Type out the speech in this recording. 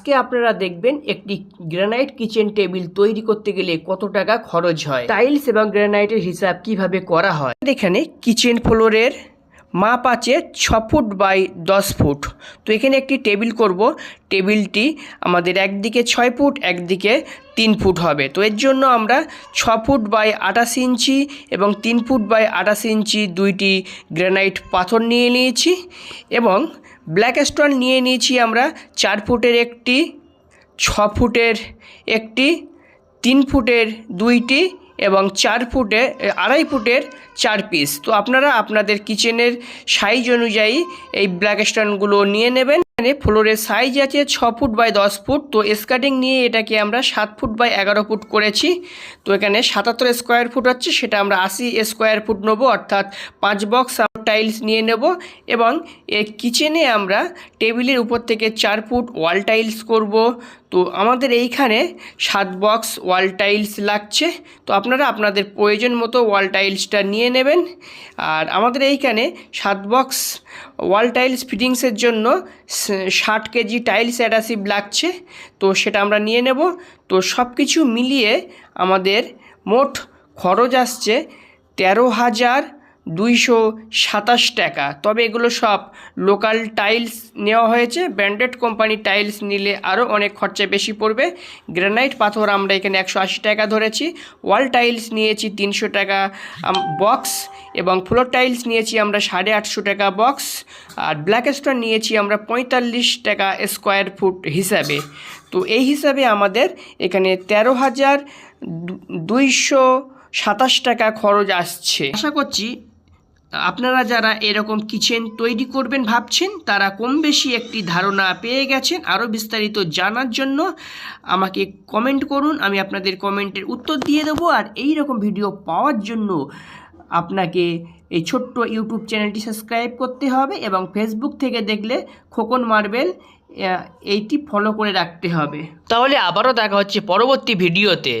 আজকে আপনারা দেখবেন একটি গ্রানাইট কিচেন টেবিল তৈরি করতে গেলে কত টাকা খরচ হয়? টাইলস এবং গ্রানাইটের হিসাব কীভাবে করা হয়? এখানে কিচেন ফ্লোরের মাপ আছে ছ ফুট বাই দশ ফুট। তো এখানে একটি টেবিল করব। টেবিলটি আমাদের একদিকে ছয় ফুট, একদিকে তিন ফুট হবে। তো এর জন্য আমরা ছ ফুট বাই আঠাশ ইঞ্চি এবং তিন ফুট বাই আঠাশ ইঞ্চি দুইটি গ্রানাইট পাথর নিয়ে নিয়েছি এবং ব্ল্যাক স্টোন নিয়ে নিয়েছি আমরা চার ফুটের একটি, ছ ফুটের একটি, তিন ফুটের দুইটি এবং চার ফুটে আড়াই ফুটের চার পিস তো আপনারা আপনাদের কিচেনের সাইজ অনুযায়ী এই ব্ল্যাক স্টোনগুলো নিয়ে নেবেন। এখানে ফ্লোরের সাইজ আছে ছ ফুট বাই দশ ফুট। তো স্কার্টিং নিয়ে এটাকে আমরা সাত ফুট বাই এগারো ফুট করেছি। তো এখানে সাতাত্তর স্কোয়ার ফুট হচ্ছে, সেটা আমরা আশি স্কোয়ার ফুট নেব, অর্থাৎ পাঁচ বক্স টাইলস নিয়ে নেব। এবং এই কিচেনে আমরা টেবিলের উপর থেকে চার ফুট ওয়াল টাইলস করব। তো আমাদের এইখানে সাত বক্স ওয়াল টাইলস লাগছে। তো আপনারা আপনাদের প্রয়োজন মতো ওয়াল টাইলসটা নিয়ে নেবেন। আর আমাদের এইখানে সাত বক্স ওয়াল টাইলস ফিটিংসের জন্য ষাট কেজি টাইলস অ্যাডাসিভ লাগছে। তো সেটা আমরা নিয়ে নেব। তো সব কিছু মিলিয়ে আমাদের মোট খরচ আসছে তেরো হাজার দুইশো সাতাশ টাকা। তবে এগুলো সব লোকাল টাইলস নেওয়া হয়েছে। ব্র্যান্ডেড কোম্পানির টাইলস নিলে আরও অনেক খরচা বেশি পড়বে। গ্রানাইট পাথর আমরা এখানে একশো আশি টাকা ধরেছি। ওয়াল টাইলস নিয়েছি তিনশো টাকা বক্স এবং ফ্লোর টাইলস নিয়েছি আমরা সাড়ে আটশো টাকা বক্স। আর ব্ল্যাক স্টোন নিয়েছি আমরা পঁয়তাল্লিশ টাকা স্কোয়ার ফুট হিসাবে। তো এই হিসাবে আমাদের এখানে তেরো হাজার দুইশো সাতাশ টাকা খরচ আসছে। আশা করছি আপনারা যারা এরকম কিচেন তৈরি করবেন ভাবছেন, তারা কম বেশি একটি ধারণা পেয়ে গেছেন। আরও বিস্তারিত জানার জন্য আমাকে কমেন্ট করুন, আমি আপনাদের কমেন্টের উত্তর দিয়ে দেবো। আর এই রকম ভিডিও পাওয়ার জন্য আপনাকে এই ছোট্ট ইউটিউব চ্যানেলটি সাবস্ক্রাইব করতে হবে এবং ফেসবুক থেকে দেখলে খোকন মার্বেল এইটি ফলো করে রাখতে হবে। তাহলে আবারও দেখা হচ্ছে পরবর্তী ভিডিওতে।